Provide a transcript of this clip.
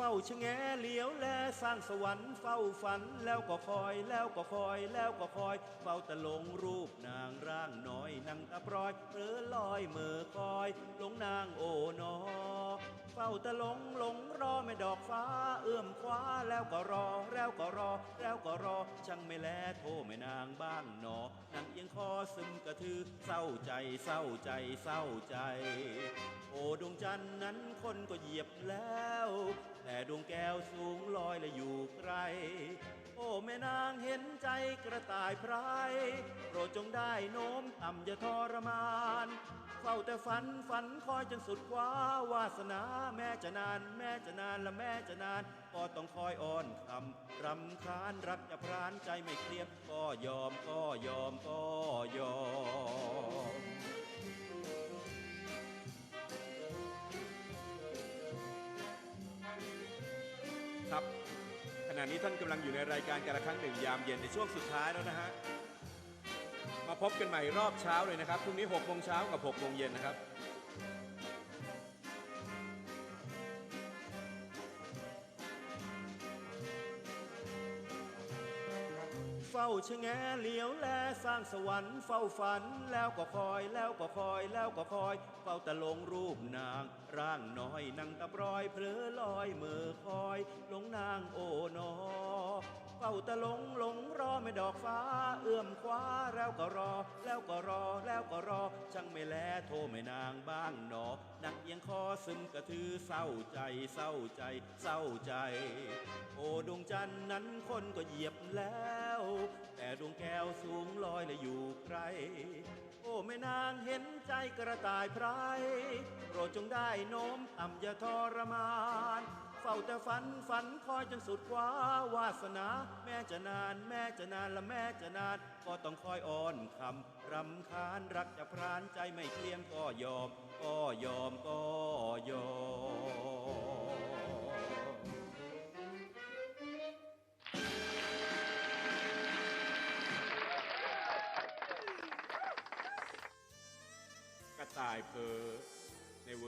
เฝ้าชะแงเหลียวแลสร้างสวรรค์เฝ้าฝันแล้วก็คอยแล้วก็คอยแล้วก็คอย เฝ้าต่หลงรูปนางร่างน้อยนางตะปรอยเผลอลอยเมื่อคอยหลงนางโอนอเฝ้าต่หลงหลงรอไม่ดอกฟ้า เอื้อมคว้าแล้วก็รอแล้วก็รอ แล้วก็รอช่างไม่แลโทรไม่นางบ้างหนอนางเอียงคอซึมกระทือเศร้าใจเศร้าใจเศร้าใจ โอ้ดวงจันทร์นั้นคนก็เหยียบแล้ว และอยู่ไกล โอ้แม่นางเห็นใจกระต่ายพรายโปรดจงได้โน้มต่ำอย่าทรมาน เฝ้าแต่ฝันฝันคอยจนสุดกว่าวาสนาแม่จะนาน แม่จะนานและแม่จะนาน ก็ต้องคอยอ้อนคำรำคาญรักจะพรานใจไม่เคลียบก็ยอมก็ยอมก็ยอม ครับ ขณะนี้ท่านกำลังอยู่ในรายการการละครั้งหนึ่งยามเย็นในช่วงสุดท้ายแล้วนะฮะ มาพบกันใหม่รอบเช้าเลยนะครับพรุ่งนี้6โมงเช้ากับ6โมงเย็นนะครับ เฝ้าชะแงเหลียวแลสร้างสวรรค์เฝ้าฝันแล้วก็คอยแล้วก็คอยแล้วก็คอย เฝ้าต่หลงรูปนาง ร่างน้อยนางตะปรอยเพลอลอยมือคอย นางโอนอเฝ้าต่หลงหลงรอไม่ดอกฟ้า เอื้อมคว้าแล้วก็รอ แล้วก็รอแล้วก็รอ ช่างไม่แลโทรไม่นางบ้างหนอ นักเอียงคอซึมกระทือเศร้าใจเศร้าใจ เศร้าใจ โอดวงจันทร์นั้นคนก็เหยียบแล้ว แต่ดวงแก้วสูงลอยและอยู่ไกล แม่นางเห็นใจกระต่ายพรายโปรดจงได้โน้มอ่ำอย่าทรมาน เฝ้าแต่ฝันฝันคอยจนสุดกว่าวาสนา แม่จะนานแม่จะนานและแม่จะนาน ก็ต้องคอยอ้อนคำรำคาญรักจะพรานใจไม่เคลียงก็ยอม ก็ยอมก็ยอม ต่ายเพอ